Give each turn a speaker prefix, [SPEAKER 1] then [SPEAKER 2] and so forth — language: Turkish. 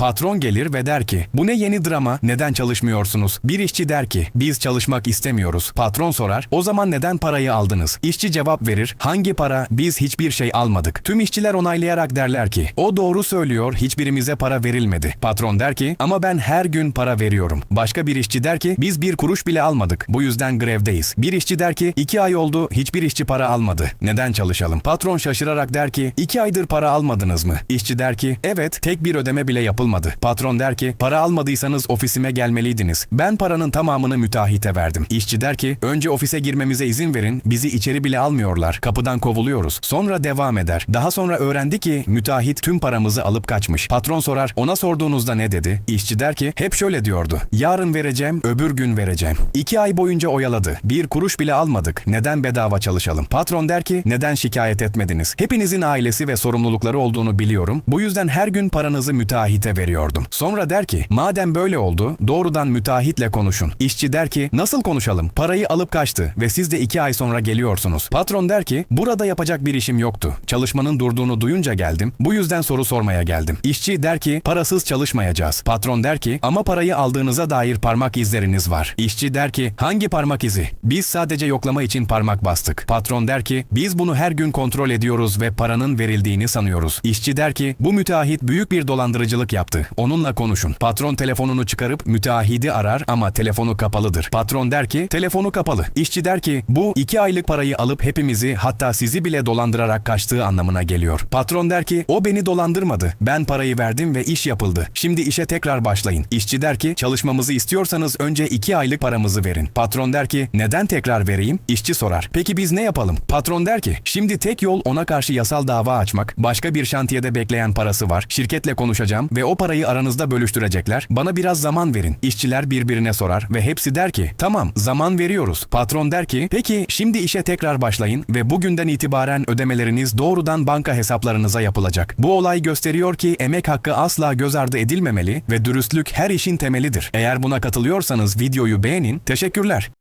[SPEAKER 1] Patron gelir ve der ki bu ne yeni drama neden çalışmıyorsunuz? Bir işçi der ki biz çalışmak istemiyoruz. Patron sorar o zaman neden parayı aldınız? İşçi cevap verir hangi para biz hiçbir şey almadık. Tüm işçiler onaylayarak derler ki o doğru söylüyor hiçbirimize para verilmedi. Patron der ki ama ben her gün para veriyorum. Başka bir işçi der ki biz bir kuruş bile almadık. Bu yüzden grevdeyiz. Bir işçi der ki iki ay oldu hiçbir işçi para almadı. Neden çalışalım? Patron şaşırarak der ki iki aydır para almadınız mı? İşçi der ki evet tek bir ödeme bile yapılmadı. Patron der ki para almadıysanız ofisime gelmeliydiniz. Ben paranın tamamını müteahhite verdim. İşçi der ki önce ofise girmemize izin verin bizi içeri bile almıyorlar. Kapıdan kovuluyoruz. Sonra devam eder. Daha sonra öğrendi ki müteahhit tüm paramızı alıp kaçmış. Patron sorar ona sorduğunuzda ne dedi? İşçi der ki hep şöyle diyordu. Yarın vereceğim öbür gün vereceğim. İki ay boyunca oyaladı. Bir kuruş bile almadık. Neden bedava çalışalım? Patron der ki neden şikayet etmediniz? Hepinizin ailesi ve sorumlulukları olduğunu biliyorum. Bu yüzden her gün paranızı müteahhite veriyordum. Sonra der ki madem böyle oldu doğrudan müteahhitle konuşun. İşçi der ki nasıl konuşalım? Parayı alıp kaçtı ve siz de iki ay sonra geliyorsunuz. Patron der ki burada yapacak bir işim yoktu. Çalışmanın durduğunu duyunca geldim. Bu yüzden soru sormaya geldim. İşçi der ki parasız çalışmayacağız. Patron der ki ama parayı aldığınıza dair parmak izleriniz var. İşçi der ki hangi parmak izi? Biz sadece yoklama için parmak bastık. Patron der ki biz bunu her gün kontrol ediyoruz ve paranın verildiğini sanıyoruz. İşçi der ki bu müteahhit büyük bir dolandırıcılık yaptı. Onunla konuşun. Patron telefonunu çıkarıp müteahhidi arar ama telefonu kapalıdır. Patron der ki telefonu kapalı. İşçi der ki bu iki aylık parayı alıp hepimizi hatta sizi bile dolandırarak kaçtığı anlamına geliyor. Patron der ki o beni dolandırmadı. Ben parayı verdim ve iş yapıldı. Şimdi işe tekrar başlayın. İşçi der ki çalışmamızı istiyorsanız önce iki aylık paramızı verin. Patron der ki neden tekrar vereyim? İşçi sorar. Peki biz ne yapalım? Patron der ki şimdi tek yol ona karşı yasal dava açmak. Başka bir şantiyede bekleyen parası var. Şirketle konuşacağım ve o parayı aranızda bölüştürecekler. Bana biraz zaman verin. İşçiler birbirine sorar ve hepsi der ki tamam zaman veriyoruz. Patron der ki peki şimdi işe tekrar başlayın ve bugünden itibaren ödemeleriniz doğrudan banka hesaplarınıza yapılacak. Bu olay gösteriyor ki emek hakkı asla göz ardı edilmemeli ve dürüstlük her işin temelidir. Eğer buna katılıyorsanız videoyu beğenin. Teşekkürler.